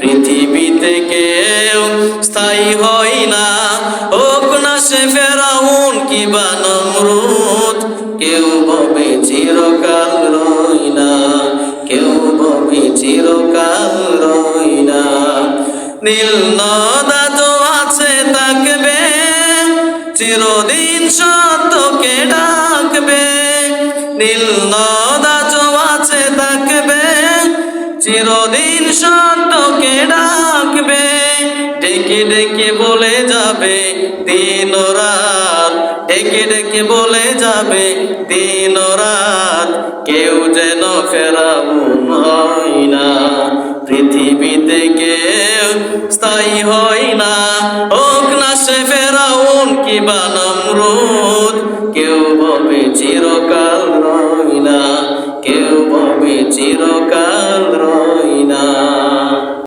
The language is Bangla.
পৃথিবীতে কেউ স্থায়ী হয় না। হোক না সে ফেরাউন কিবা নমরুদ, কেউ ভবে চিরকাল রই না। কেউ ভবে চিরকাল রই না। নীল নদা তো আছে থাকবে চিরদিন সত্যকে ডাকবে। নীল নদা তো আছে চিরদিন সত্যকে ডাকবে, ডেকে ডেকে বলে যাবে, দিন রাত। ডেকে ডেকে বলে যাবে, দিন রাত। কেউ যেন ফেরাউন হয় না, পৃথিবীতে কেউ স্থায়ী হয় না। হোক না সে ফেরাউন কিবা নমরুদ, কেউ ভবে চিরকাল